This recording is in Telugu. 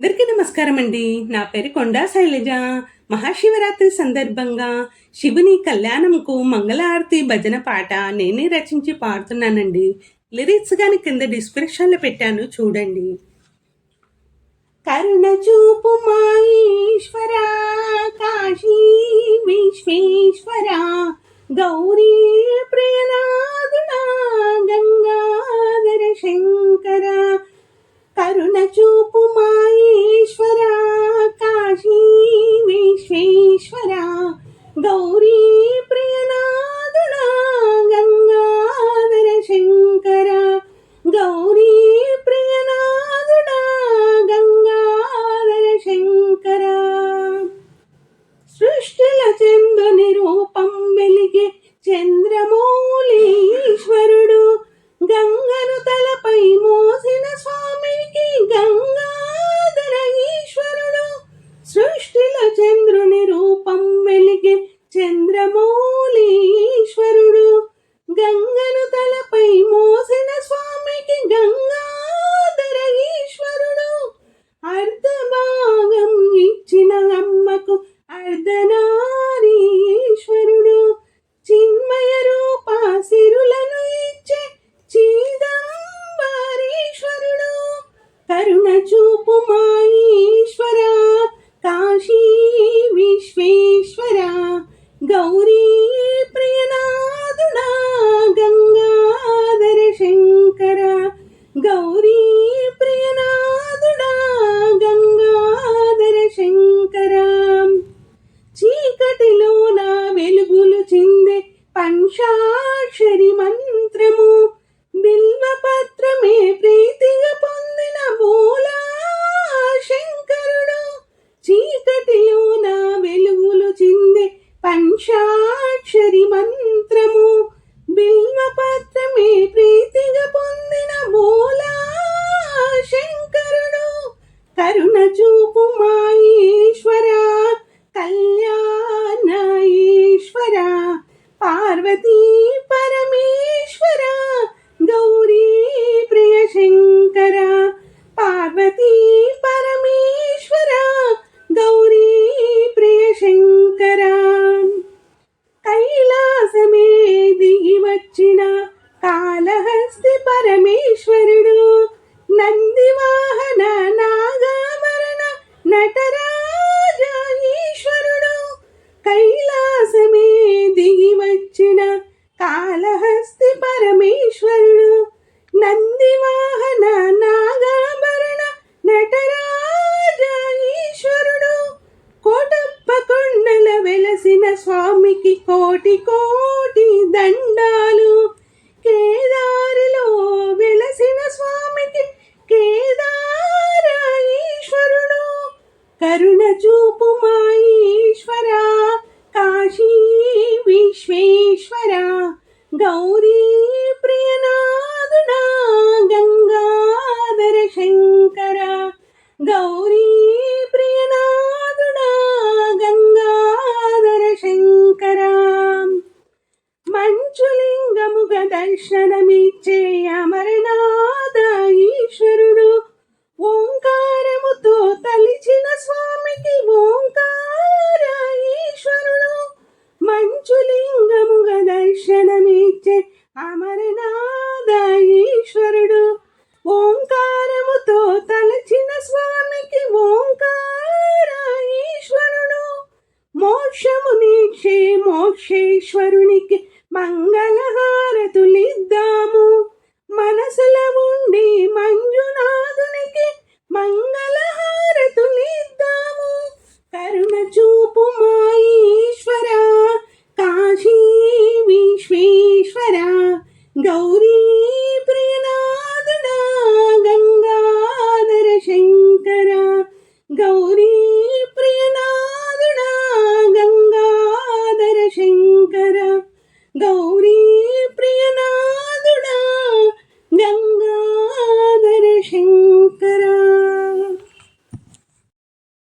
అందరికీ నమస్కారం అండి నా పేరు కొండా శైలజ. మహాశివరాత్రి సందర్భంగా శివుని కళ్యాణంకు మంగళహారతి భజన పాట నేనే రచించి పాడుతున్నానండి. లిరిక్స్ కానీ కింద డిస్క్రిప్షన్లో పెట్టాను చూడండి. కరుణ చూపు మహేశ్వర కాశీ విశ్వేశ్వరా గౌరీ పంచాక్షరి మంత్రము బిల్వపత్రమే ప్రీతిగా పొందిన మూలా శంకరుడు. కరుణ చూపు మా కళ్యాణ ఈశ్వర. పార్వతీ México. దర్శనమిచ్చే అమరనాథ ఈశ్వరుడు ఓంకారముతో తలిచిన స్వామికి ఓంకార ఈశ్వరుడు మంచులింగముగా దర్శనమిచ్చే అమరనాథ ఈశ్వరుడు ఓంకారముతో తలచిన స్వామికి ఓంకార ఈశ్వరుడు మోక్షము నీక్షే మోక్షేశ్వరునికి మంగళహారతులిద్దాము. మనసులము